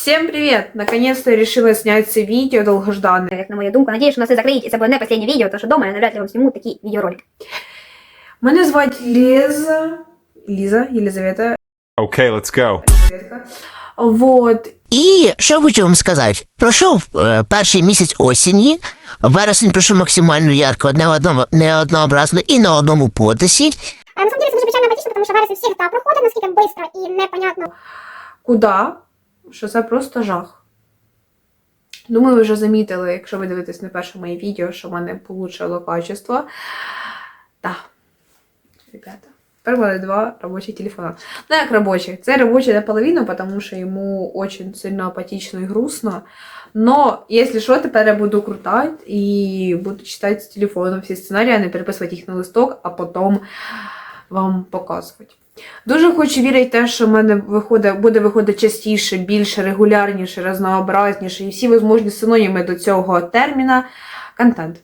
Всем привет! Наконец-то я решила снять це відео долгожданное. як на мою думку. Надіюсь, що нас все закриють, і це буде не останнє відео, тому що дома я навряд ли вам зніму такі відеоролики. Мене звати Ліза. Ліза, Єлизавета. Okay, let's go. Єлизаветка. Вот. І що хочу вам сказати? Пройшов е, перший місяць осені, вересень пройшов максимально ярко, не, одно, не однообразно і на одному потисі. А на самом деле це дуже печально апатично, тому що вересень завжди проходить наскільки швидко і непонятно. Куда? Що це просто жах. Думаю, ви вже замітили, якщо ви дивитесь на перше моє відео, що в мене получило качество. Так, ребята. Тепер мене два робочі телефона. Ну, як робочі. Це робочий наполовину, тому що йому очень сильно апатично і грустно. Но, если що, тепер я буду крутать і буду читати з телефону всі сценарії, а не переписувати їх на листок, а потім вам показувати. Дуже хочу вірити те, що в мене виходить, буде виходити частіше, більше, регулярніше, разнообразніше і всі можливі синоніми до цього терміна контент.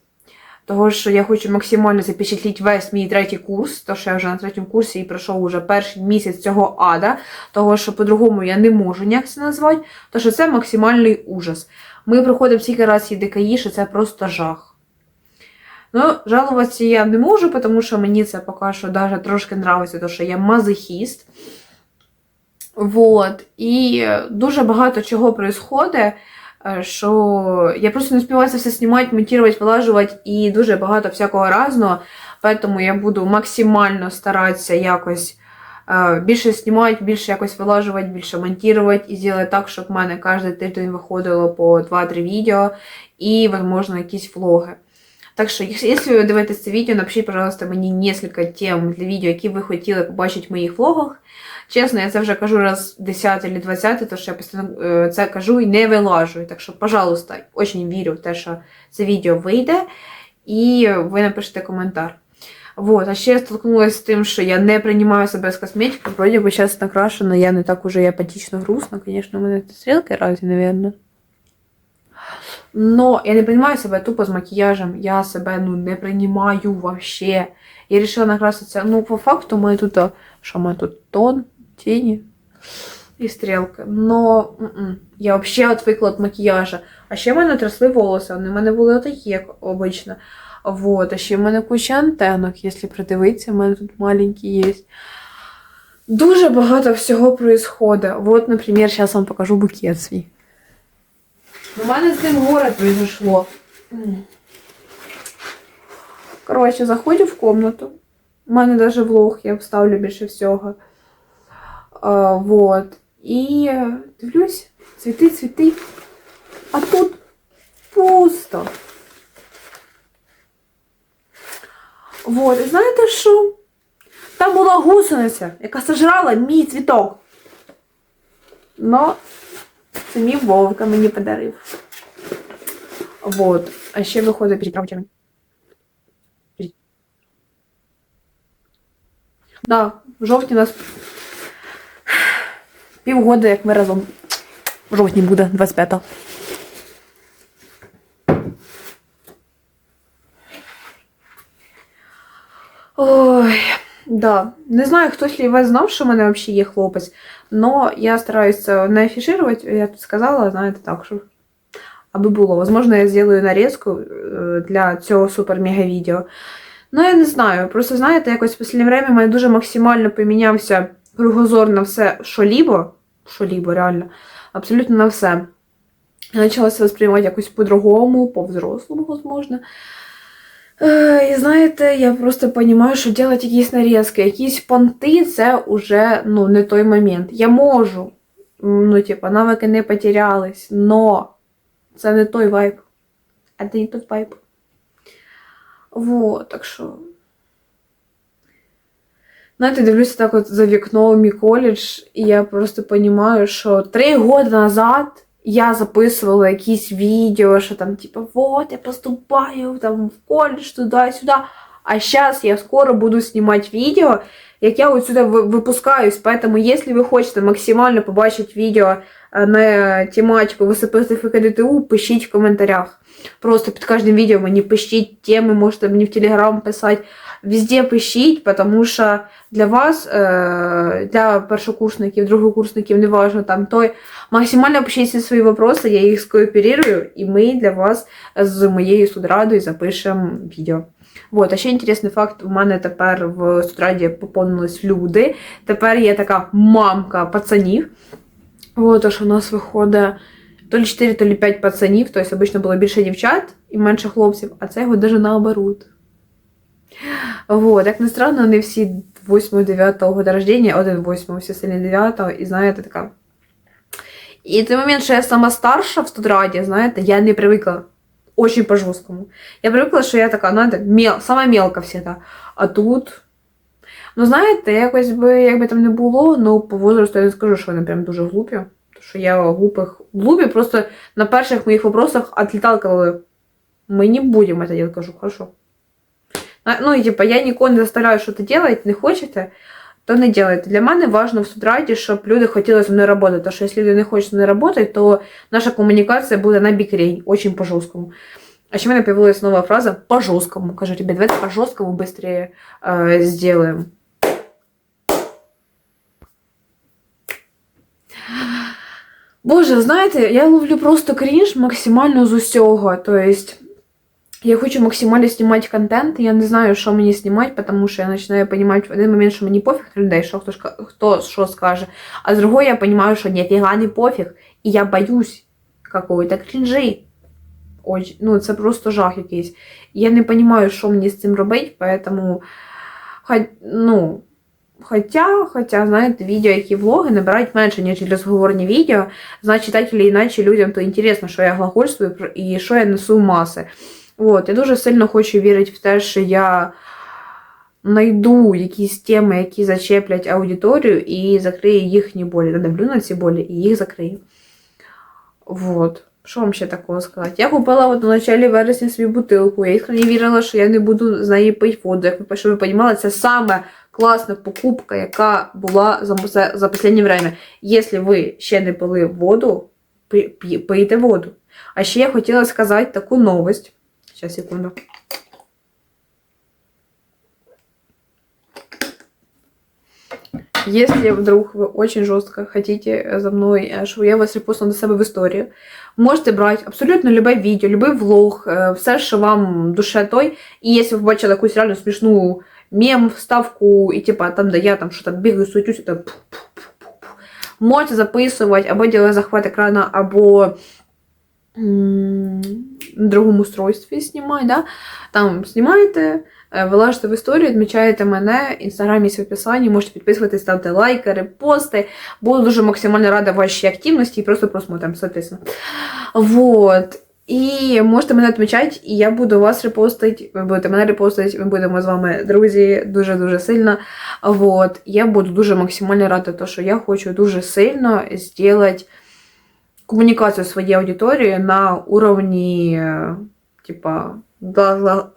Того, що я хочу максимально запечатліти весь мій третій курс, то що я вже на третьому курсі і пройшов уже перший місяць цього ада, того, що по-другому я не можу ніяк це назвати, то що це максимальний ужас. Ми проходимо стільки разів ДКІ, що це просто жах. Ну, жалуватися я не можу, тому що мені це поки що даже трошки нравиться, тому що я мазохіст. Вот. І дуже багато чого происходить, е, що я просто не успіваю все знімати, монтувати, вилажувати і дуже багато всякого разного. Поэтому я буду максимально старатися якось е, більше знімати, більше якось вилажувати, більше монтувати і зробити так, щоб в мене кожен тиждень виходило по 2-3 відео і, можливо, якісь влоги. Так що, якщо ви дивитесь це відео, напишіть, пожалуйста, мені несколько тем для відео, які ви хотіли побачити в моїх влогах. Чесно, я це вже кажу раз 10 чи 20, то що я постійно е, це кажу і не вилажую. Так що, пожалуйста, дуже вірю в те, що це відео вийде, і ви напишете коментар. Вот, а ще я столкнулася з тим, що я не приймаю себе з косметики. Вроді би зараз накрашена, я не так уже апатично грустно. Звісно, у мене стрілки разі, мабуть. Но я не приймаю себе тупо з макіяжем. Я себе ну, не приймаю вообще. Я вирішила накраситися. Ну, по факту, ми тут, а, що ми тут тон, тіні і стрілки. Но м-м, я взагалі відвикла від макіяжа. А ще в мене трясли волоси, вони в мене були такі, як обично. Вот, а ще в мене куча антенок, якщо придивитися, в мене тут маленькі є. Дуже багато всього происходит. Вот, наприклад, зараз вам покажу букет свій. У мене з ним горе произошло. Коротше, заходжу в комнату. У мене навіть влог я вставлю більше всього. А, вот. І дивлюсь, цвіти, цвіти. А тут пусто. Вот, і знаєте що? Там була гусениця, яка сожрала мій цвіток. Но це мій Вовка мені подарив. Вот. А ще виходить перед правочами. Да, в жовтні у нас півгода, як ми разом. В жовтні буде 25-го. Ой, да. Не знаю, хтось ли вас знав, що в мене взагалі є хлопець, но я стараюсь це не афішувати. Я тут сказала, знаєте, так, що аби було. Возможно, я зроблю нарізку е, для цього супер-мега-відео. Ну, я не знаю. Просто, знаєте, якось в останнє время мене дуже максимально помінявся кругозор на все, що-лібо, що-лібо, реально, абсолютно на все. Я почала себе сприймати якось по-другому, по-взрослому, возможно. І знаєте, я просто розумію, що робити якісь нарізки, якісь понти це вже ну, не той момент. Я можу, ну, типа, навики не потерялись, но це не той вайб. А це не той вайб. Вот, так що. Знаєте, дивлюся так от за вікном мій коледж, і я просто розумію, що три роки назад я записувала якісь відео, що там, типа, вот, я поступаю там, в коледж, туди-сюди. А зараз я скоро буду знімати відео, як я ви- випускаюсь. Поэтому, якщо ви хочете максимально побачити відео е, на тематику ВСП ДТУ, пишіть в коментарях. Просто під кожним відео мені пишіть теми, можете мені в Телеграм писати. Везде пишіть, тому що для вас, е, для першокурсників, другокурсників, неважно там той, максимально пишіть всі свої вопроси, я їх скооперирую, і ми для вас з моєю судрадою запишемо відео. Вот, а ще інтересний факт: у мене тепер в судраді поповнились люди. Тепер є така мамка пацанів. Вот, тож у нас виходить то лі 4, то лі 5 пацанів, тобто обично було більше дівчат і менше хлопців, а це його навіть наоборот. Вот, як не странно, не всі 8-9 года рождения, один 8, всі сильні 9, і знаєте, така. І той момент, що я сама старша в студраді, знаєте, я не привикла очень по-жорсткому. Я привикла, що я така, знаєте, мел, сама мелка всегда. А тут. Ну, знаєте, якось би, якби там не було, ну по возрасту я не скажу, що вони прям дуже глупі. Тому що я глупих. Глупі просто на перших моїх вопросах отлітала, коли ми не будемо это делать, кажу, хорошо. А, Ну, і типа, я нікого не заставляю що-то делать, не хочете, то не делайте. Для мене важливо в судраді, щоб люди хотіли зі мною працювати. Тому що якщо люди не хочуть зі мною працювати, то наша комунікація буде на бікрень, очень по-жорсткому. А ще в мене появилась нова фраза по жорсткому. Кажу, ребят, давайте по жорсткому быстрее э, сделаем. Боже, знаєте, я ловлю просто крінж максимально з усього. Тобто, я хочу максимально знімати контент, я не знаю, що мені знімати, тому що я починаю розуміти в один момент, що мені пофіг на людей, що хто, ж ка- хто що скаже. А з другої я розумію, що ніфіга не пофіг, і я боюсь какої-то крінжи. Очень, ну, це просто жах якийсь. Я не розумію, що мені з цим робити, поэтому, хо- ну, Хоча, хоча, знаєте, відео, які влоги набирають менше, ніж розговорні відео, значить, так чи іначе людям то інтересно, що я глагольствую про- і що я несу в маси. От, я дуже сильно хочу вірити в те, що я знайду якісь теми, які зачеплять аудиторію і закрию їхні болі. Надавлю на ці болі і їх закрию. Вот. Що вам ще такого сказати? Я купила от на началі вересня собі бутилку. Я іскренне вірила, що я не буду з неї пити воду. Як ви, щоб ви розуміли, це саме класна покупка, яка була за, за, останнє время. Якщо ви ще не пили воду, пийте воду. А ще я хотіла сказати таку новость. Сейчас, секунду. Если вдруг вы очень жестко хотите э, за мной, э, щоб я вас репостила до себе в історію, можете брати абсолютно любе відео, любий влог, е, все, що вам душе той. І якщо ви бачили якусь реально смішну мем, вставку, і типа там, де я там що там бігаю, суетюсь, то пу-пу-пу-пу. можете записувати, або ділити захват екрана, або м, на другому устройстві знімати, да? там знімаєте, е, вилажите в історію, відмічаєте мене, інстаграм є в описанні, можете підписуватись, ставте лайки, репости. Буду дуже максимально рада вашій активності і просто просмотрам, соответственно. Вот. І можете мене відмічати, і я буду вас репостити, ви будете мене репостити, ми будемо з вами друзі дуже-дуже сильно. Вот. Я буду дуже максимально рада, тому що я хочу дуже сильно зробити комунікацію своєї аудиторії на уровні, типа,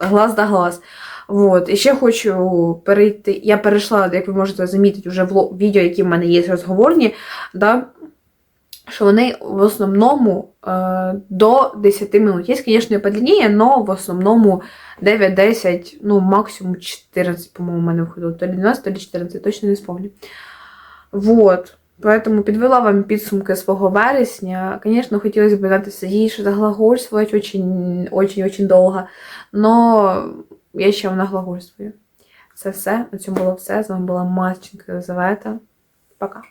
глаз, до глаз. Вот. І ще хочу перейти. Я перейшла, як ви можете замітити, вже в відео, які в мене є розговорні, да, що вони в основному е, до 10 минут. Є, звісно, і подлінніє, але в основному 9-10, ну, максимум 14, по-моєму, у мене виходило. То ли 12, то ли 14, точно не вспомню. Вот. Поэтому підвела вам підсумки свого вересня. Звісно, хотілося б знати Сергій, що заглагольствувати очень, очень, очень довго. Но я ще вам наглагольствую. Це все. На цьому було все. З вами була Марченко Єлизавета. Пока.